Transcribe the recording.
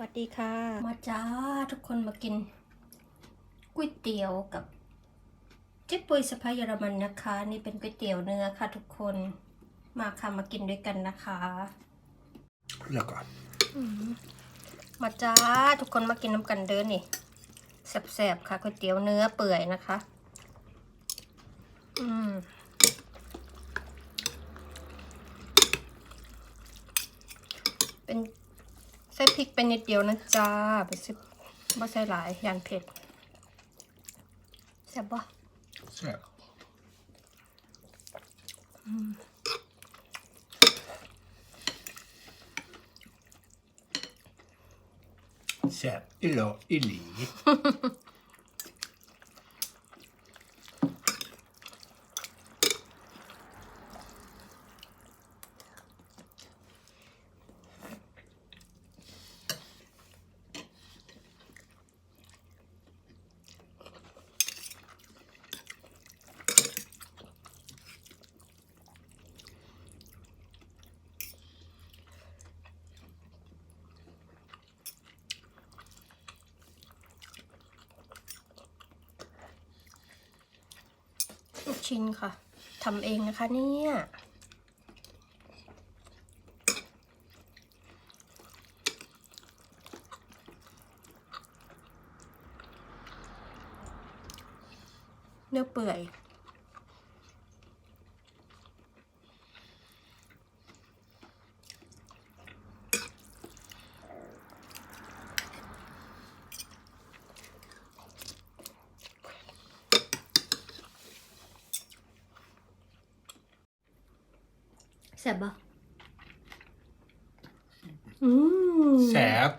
วัสดีค่ะ มาจ้าทุกคนมากินก๋วยเตี๋ยวกับเจ๊ปุยสะพายเยอรมันนะคะ นี่เป็นก๋วยเตี๋ยวเนื้อค่ะ ทุกคนมาค่ะมากินด้วยกันนะคะ Lecker. มาจ้าทุกคนมากินน้ำกันเด้อนี่แซ่บๆค่ะก๋วยเตี๋ยวเนื้อเปื่อยนะคะ อืมเป็น ใส่พริกไปนิดเดียวนะจ้าไปสิบ่ใส่หลายยานเผ็ดแซ่บบ่ Sehr. Sehr illa illi. ลูก ชิ้นค่ะทำเองนะคะเนี่ยเนื้อเปื่อย แซ่บปะอืม Säp.